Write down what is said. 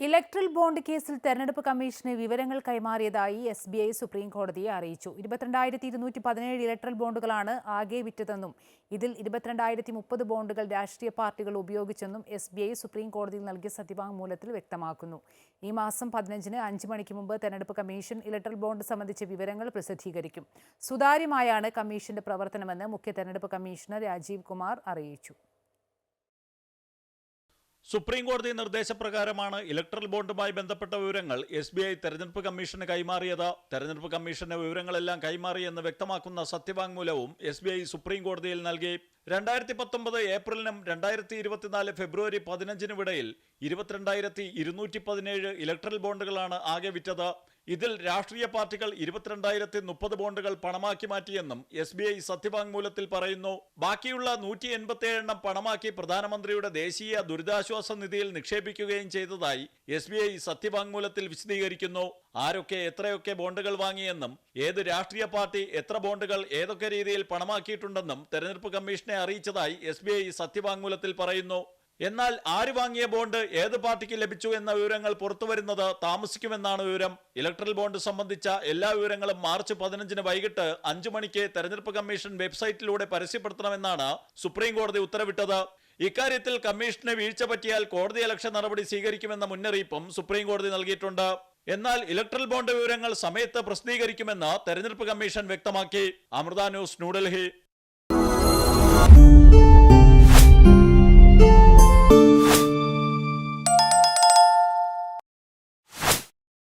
Electoral bond കേസിൽ തെരഞ്ഞെടുപ്പ് കമ്മീഷന് വിവരങ്ങൾ കൈമാറിയതായി എസ് ബി ഐ സുപ്രീം കോടതിയെ അറിയിച്ചു. ഇരുപത്തിരണ്ടായിരത്തി ഇരുന്നൂറ്റി പതിനേഴ് ഇലക്ട്രൽ ബോണ്ടുകളാണ് ആകെ വിറ്റതെന്നും ഇതിൽ ഇരുപത്തിരണ്ടായിരത്തി മുപ്പത് ബോണ്ടുകൾ രാഷ്ട്രീയ പാർട്ടികൾ ഉപയോഗിച്ചെന്നും എസ് ബി ഐ സുപ്രീം കോടതിയിൽ നൽകിയ സത്യവാങ്മൂലത്തിൽ വ്യക്തമാക്കുന്നു. ഈ മാസം പതിനഞ്ചിന് അഞ്ച് മണിക്ക് മുമ്പ് തെരഞ്ഞെടുപ്പ് കമ്മീഷൻ ഇലക്ട്രൽ ബോണ്ട് സംബന്ധിച്ച വിവരങ്ങൾ പ്രസിദ്ധീകരിക്കും. സുതാര്യമായാണ് കമ്മീഷന്റെ പ്രവർത്തനമെന്ന് മുഖ്യ തെരഞ്ഞെടുപ്പ് കമ്മീഷണർ രാജീവ് കുമാർ അറിയിച്ചു. സുപ്രീം കോടതി നിർദ്ദേശപ്രകാരമാണ് ഇലക്ട്രൽ ബോണ്ടുമായി ബന്ധപ്പെട്ട വിവരങ്ങൾ എസ് ബി ഐ തെരഞ്ഞെടുപ്പ് കമ്മീഷന് കൈമാറിയത്. തെരഞ്ഞെടുപ്പ് കമ്മീഷന് വിവരങ്ങളെല്ലാം കൈമാറിയെന്ന് വ്യക്തമാക്കുന്ന സത്യവാങ്മൂലവും എസ് ബി ഐ സുപ്രീം കോടതിയിൽ നൽകി. രണ്ടായിരത്തി പത്തൊമ്പത് ഏപ്രിലിനും രണ്ടായിരത്തി ഇരുപത്തിനാല് ഫെബ്രുവരി പതിനഞ്ചിനും ഇടയിൽ ഇരുപത്തിരണ്ടായിരത്തി ഇരുന്നൂറ്റി പതിനേഴ് ഇലക്ട്രൽ ബോണ്ടുകളാണ് ആകെ വിറ്റത്. ഇതിൽ രാഷ്ട്രീയ പാർട്ടികൾ ഇരുപത്തിരണ്ടായിരത്തി മുപ്പത് ബോണ്ടുകൾ പണമാക്കി മാറ്റിയെന്നും എസ് ബി ഐ സത്യവാങ്മൂലത്തിൽ പറയുന്നു. ബാക്കിയുള്ള നൂറ്റി എൺപത്തി എണ്ണം പണമാക്കി പ്രധാനമന്ത്രിയുടെ ദേശീയ ദുരിതാശ്വാസ നിധിയിൽ നിക്ഷേപിക്കുകയും ചെയ്തതായി എസ് ബി ഐ സത്യവാങ്മൂലത്തിൽ വിശദീകരിക്കുന്നു. ആരൊക്കെ എത്രയൊക്കെ ബോണ്ടുകൾ വാങ്ങിയെന്നും ഏത് രാഷ്ട്രീയ പാർട്ടി എത്ര ബോണ്ടുകൾ ഏതൊക്കെ രീതിയിൽ പണമാക്കിയിട്ടുണ്ടെന്നും തെരഞ്ഞെടുപ്പ് കമ്മീഷനെ അറിയിച്ചതായി എസ് ബി ഐ സത്യവാങ്മൂലത്തിൽ പറയുന്നു. എന്നാൽ ആര് വാങ്ങിയ ബോണ്ട് ഏത് പാർട്ടിക്ക് ലഭിച്ചു എന്ന വിവരങ്ങൾ പുറത്തുവരുന്നത് താമസിക്കുമെന്നാണ് വിവരം. ഇലക്ട്രൽ ബോണ്ട് സംബന്ധിച്ച എല്ലാ വിവരങ്ങളും മാർച്ച് പതിനഞ്ചിന് വൈകിട്ട് അഞ്ചു മണിക്ക് തെരഞ്ഞെടുപ്പ് കമ്മീഷൻ വെബ്സൈറ്റിലൂടെ പരസ്യപ്പെടുത്തണമെന്നാണ് സുപ്രീം കോടതി ഉത്തരവിട്ടത്. ഇക്കാര്യത്തിൽ കമ്മീഷന് വീഴ്ച പറ്റിയാൽ കോടതി അലക്ഷ്യ നടപടി സ്വീകരിക്കുമെന്ന മുന്നറിയിപ്പും സുപ്രീം കോടതി നൽകിയിട്ടുണ്ട്. എന്നാൽ ഇലക്ട്രൽ ബോണ്ട് വിവരങ്ങൾ സമയത്ത് പ്രസിദ്ധീകരിക്കുമെന്ന് തെരഞ്ഞെടുപ്പ് കമ്മീഷൻ വ്യക്തമാക്കി. അമൃത ന്യൂസ് ന്യൂഡൽഹി.